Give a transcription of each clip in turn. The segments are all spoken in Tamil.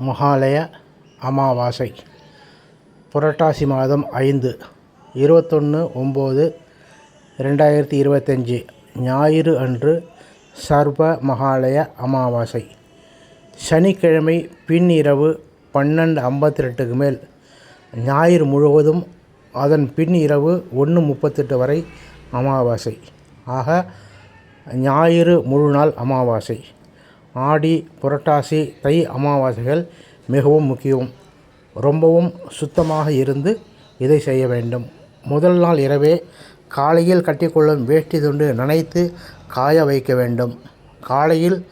மகாலய அமாவாசை. புரட்டாசி மாதம் ஐந்து இருபத்தொன்று ஒம்பது ரெண்டாயிரத்தி இருபத்தஞ்சி ஞாயிறு அன்று சர்வ மகாலய அமாவாசை. சனிக்கிழமை பின் இரவு பன்னெண்டு ஐம்பத்தி ரெண்டுக்கு மேல் ஞாயிறு முழுவதும் அதன் பின் இரவு ஒன்று முப்பத்தெட்டு வரை அமாவாசை. ஆக ஞாயிறு முழு நாள் அமாவாசை. ஆடி புரட்டாசி தை அமாவாசைகள் மிகவும் முக்கியம். ரொம்பவும் சுத்தமாக இருந்து இதை செய்ய வேண்டும். முதல் நாள் இரவே காலையில் கட்டிக்கொள்ளும் வேஷ்டி துண்டு நனைத்து காய வைக்க வேண்டும். காலையில்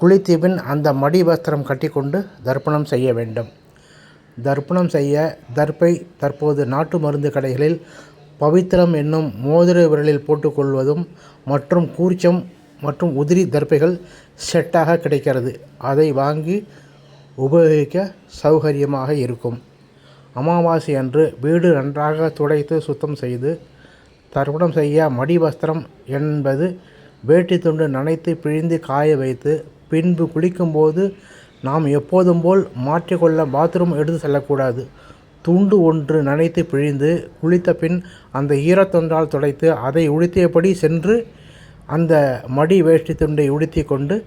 குளித்து பின் அந்த மடி வஸ்திரம் கட்டிக்கொண்டு தர்ப்பணம் செய்ய வேண்டும். தர்ப்பணம் செய்ய தர்ப்பை தற்போது நாட்டு மருந்து கடைகளில் பவித்திரம் என்னும் மோதிர விரலில் போட்டுக்கொள்வதும் மற்றும் கூர்ச்சம் மற்றும் உதிரி தர்ப்பைகள் செட்டாக கிடைக்கிறது. அதை வாங்கி உபயோகிக்க சௌகரியமாக இருக்கும். அமாவாசை அன்று வீடு நன்றாக துடைத்து சுத்தம் செய்து தர்ப்பணம் செய்ய மடி வஸ்திரம் என்பது வேட்டி துண்டு நனைத்து பிழிந்து காய வைத்து பின்பு குளிக்கும்போது நாம் எப்போதும் போல் மாற்றிக்கொள்ள பாத்ரூம் எடுத்து செல்லக்கூடாது. துண்டு ஒன்று நனைத்து பிழிந்து குளித்த பின் அந்த ஈரத்தொன்றால் துடைத்து அதை உடுத்தியபடி சென்று அந்த மடி வேஷ்டி துண்டை உடுத்தி கொண்டு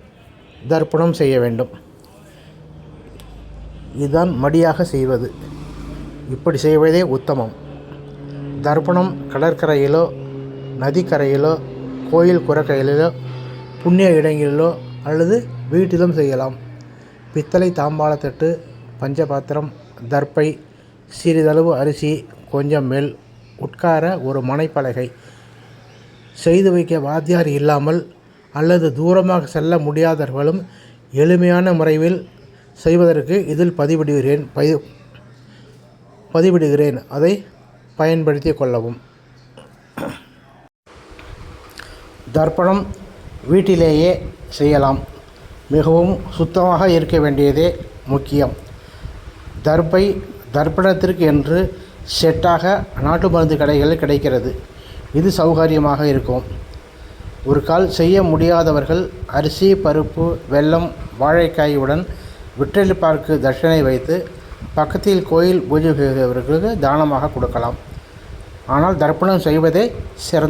தர்ப்பணம் செய்ய வேண்டும். இதுதான் மடியாக செய்வது. இப்படி செய்வதே உத்தமம். தர்ப்பணம் கடற்கரையிலோ நதிக்கரையிலோ கோயில் குரக்கையிலோ புண்ணிய இடங்களிலோ அல்லது வீட்டிலும் செய்யலாம். பித்தளை தாம்பாளத்தட்டு பஞ்சபாத்திரம் தர்ப்பை சிறிதளவு அரிசி கொஞ்சம் மேல் உட்கார ஒரு மனைப்பலகை செய்து வைக்க வாத்தியார் இல்லாமல் அல்லது தூரமாக செல்ல முடியாதவர்களும் எளிமையான முறையில் செய்வதற்கு இதில் பதிவிடுகிறேன். பதி பதிவிடுகிறேன். அதை பயன்படுத்தி கொள்ளவும். தர்ப்பணம் வீட்டிலேயே செய்யலாம். மிகவும் சுத்தமாக இருக்க வேண்டியதே முக்கியம். தர்ப்பை தர்ப்பணத்திற்கு என்று செட்டாக நாட்டு மருந்து கடைகளில் கிடைக்கிறது. இது சௌகரியமாக இருக்கும். ஒரு கால் செய்ய முடியாதவர்கள் அரிசி பருப்பு வெல்லம் வாழைக்காயுடன் விட்டலி பார்க்கு தட்சணை வைத்து பக்கத்தில் கோயில் பூஜை செய்தவர்களுக்கு தானமாக கொடுக்கலாம். ஆனால் தர்ப்பணம் செய்வதே சிறந்த